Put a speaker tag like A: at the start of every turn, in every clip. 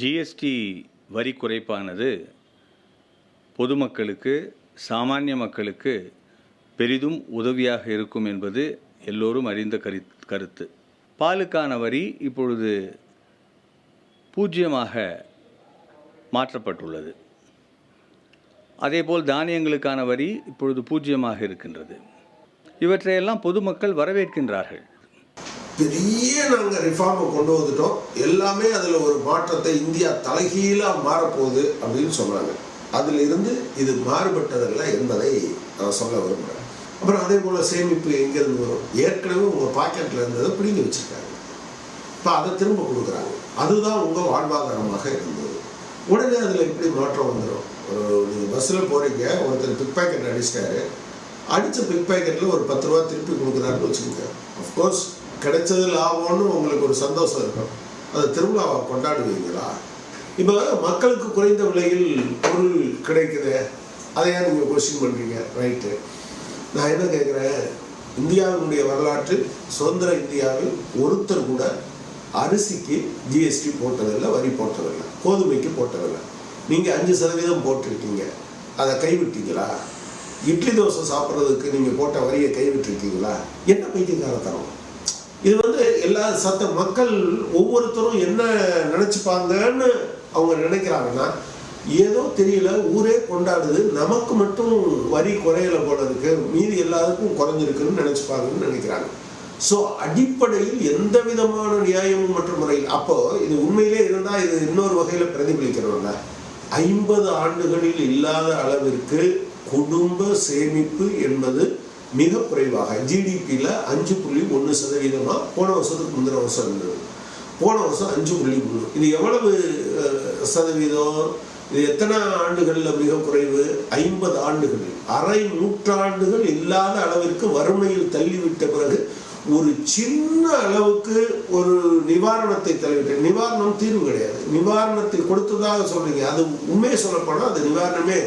A: GST வரி குறைப்பானது பொதுமக்களுக்கு சாமானிய மக்களுக்கு பெரிதும் உதவியாக இருக்கும் என்பது எல்லோரும் அறிந்த கரு கருத்து. பாலுக்கான வரி இப்பொழுது பூஜ்ஜியமாக மாற்றப்பட்டுள்ளது. அதேபோல் தானியங்களுக்கான வரி இப்பொழுது பூஜ்ஜியமாக இருக்கின்றது. இவற்றையெல்லாம் பொதுமக்கள் வரவேற்கின்றார்கள்.
B: பெரிய நாங்கள் ரிஃபார்மை கொண்டு வந்துட்டோம். எல்லாமே அதில் ஒரு மாற்றத்தை இந்தியா தலைகீழாக மாறப்போகுது அப்படின்னு சொன்னாங்க அதில் இருந்து இது மாறுபட்டதல்ல என்பதை நான் சொல்ல விரும்புகிறேன் அப்புறம் அதே போல் சேமிப்பு எங்கேருந்து வரும்? ஏற்கனவே உங்கள் பாக்கெட்டில் இருந்ததை பிடிங்கி வச்சுருக்காங்க. இப்போ அதை திரும்ப கொடுக்குறாங்க. அதுதான் உங்கள் வாழ்வாதாரமாக இருந்தது. உடனே அதில் எப்படி மாற்றம் வந்துடும் ஒரு நீங்கள் பஸ்ஸில் போகிறீங்க ஒருத்தர் பிக் பேக்கெட் அடிச்சிட்டாரு. அடித்த பிக் பேக்கெட்டில் ஒரு பத்து ரூபா திருப்பி கொடுக்குறாருன்னு வச்சுக்கோங்க. அஃப்கோர்ஸ் கிடைச்சது லாபம்னு உங்களுக்கு ஒரு சந்தோஷம் இருக்கும். அதை திருவிழாவை கொண்டாடுவீங்களா? இப்போ மக்களுக்கு குறைந்த விலையில் பொருள் கிடைக்குது அதை ஏன் நீங்கள் கொஸ்டின் பண்ணுறீங்க ரைட்டு நான் என்ன கேட்குறேன்? இந்தியாவினுடைய வரலாற்றில் சுதந்திர இந்தியாவில் ஒருத்தர் கூட அரிசிக்கு ஜிஎஸ்டி போட்டதில்லை வரி போட்டதில்லை கோதுமைக்கு போட்டதில்லை. நீங்கள் அஞ்சு சதவீதம் போட்டிருக்கீங்க. அதை கைவிட்டீங்களா? இட்லி தோசை சாப்பிட்றதுக்கு நீங்கள் போட்ட வரியை கைவிட்டிருக்கீங்களா? என்ன பைத்தியக்காரத்தனம்? இது வந்து எல்லா சத்த மக்கள் ஒவ்வொருத்தரும் என்ன நினச்சிப்பாங்கன்னு அவங்க நினைக்கிறாங்கன்னா ஏதோ தெரியல ஊரே கொண்டாடுது நமக்கு மட்டும் வரி குறையல போல இருக்கு மீதி எல்லாருக்கும் குறைஞ்சிருக்குன்னு நினைச்சுப்பாங்கன்னு நினைக்கிறாங்க. ஸோ அடிப்படையில் எந்த விதமான நியாயமும் மற்ற முறையில் அப்போ இது உண்மையிலே இருந்தால் இது இன்னொரு வகையில் பிரதிபலிக்கிறோம்ல. ஐம்பது ஆண்டுகளில் இல்லாத அளவிற்கு குடும்ப சேமிப்பு என்பது மிக குறைவாக ஜிடிபியில் அஞ்சு புள்ளி ஒன்று சதவீதமாக போன வருஷத்துக்கு முந்தின வருஷம் இருந்தது. போன வருஷம் அஞ்சு புள்ளி மூணு. இது எவ்வளவு சதவீதம்? இது எத்தனை ஆண்டுகளில் மிக குறைவு ஐம்பது ஆண்டுகளில். அரை நூற்றாண்டுகள் இல்லாத அளவிற்கு வறுமையில் தள்ளிவிட்ட பிறகு ஒரு சின்ன அளவுக்கு ஒரு நிவாரணத்தை தள்ளிவிட்ட நிவாரணம் தீர்வு கிடையாது. நிவாரணத்தை கொடுத்ததாக சொல்றீங்க அது உண்மையை சொல்லப்போனால் அது நிவாரணமே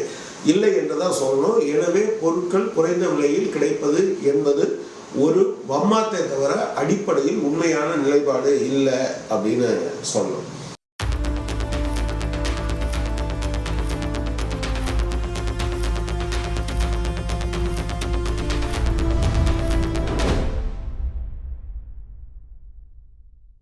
B: இல்லை என்றுதான் சொல்லணும். எனவே பொருட்கள் குறைந்த விலையில் கிடைப்பது என்பது ஒரு வம்மாத்தை தவிர அடிப்படையில் உண்மையான நிலைப்பாடு இல்லை அப்படின்னு சொல்லணும்.